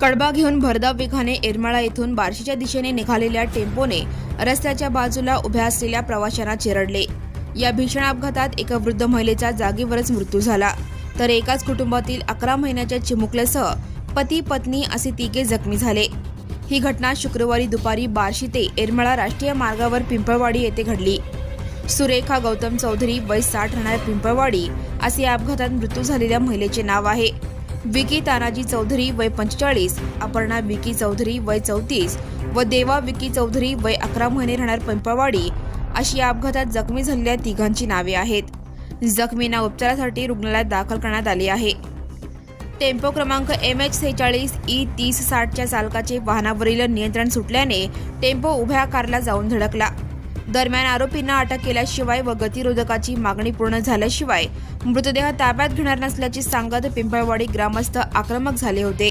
कडबा घेऊन भरधाव वेगाने येरमाळा येथून बार्शीच्या दिशेने निघालेल्या टेम्पोने रस्त्याच्या बाजूला उभ्या असलेल्या प्रवाशांना चिरडले. या भीषण अपघातात एका वृद्ध महिलेचा जागेवरच मृत्यू झाला. तर एकाच कुटुंबातील अकरा महिन्याच्या चिमुकल्यासह पती पत्नी असे तिघे जखमी झाले. ही घटना शुक्रवारी दुपारी बार्शी ते येरमाळा राष्ट्रीय मार्गावर पिंपळवाडी येथे घडली. सुरेखा गौतम चौधरी वय साठ राहणार पिंपळवाडी असे या अपघातात मृत्यू झालेल्या महिलेचे नाव आहे. विकी तानाजी चौधरी वय पंचेचाळीस अपर्णा विकी चौधरी वय चौतीस व देवा विकी चौधरी वय अकरा महिने राहणार पिंपळवाडी अशी या अपघातात जखमी झालेल्या तिघांची नावे आहेत. जखमींना उपचारासाठी रुग्णालयात दाखल करण्यात आले आहे. टेम्पो क्रमांक एम एच सेहेचाळीस ई तीस साठच्या चालकाचे वाहनावरील नियंत्रण सुटल्याने टेम्पो उभ्या कारला जाऊन धडकला. दरम्यान आरोपींना अटक केल्याशिवाय व गतिरोधकाची मागणी पूर्ण झाल्याशिवाय मृतदेह ताब्यात घेणार नसल्याचे सांगत पिंपळवाडी ग्रामस्थ आक्रमक झाले होते.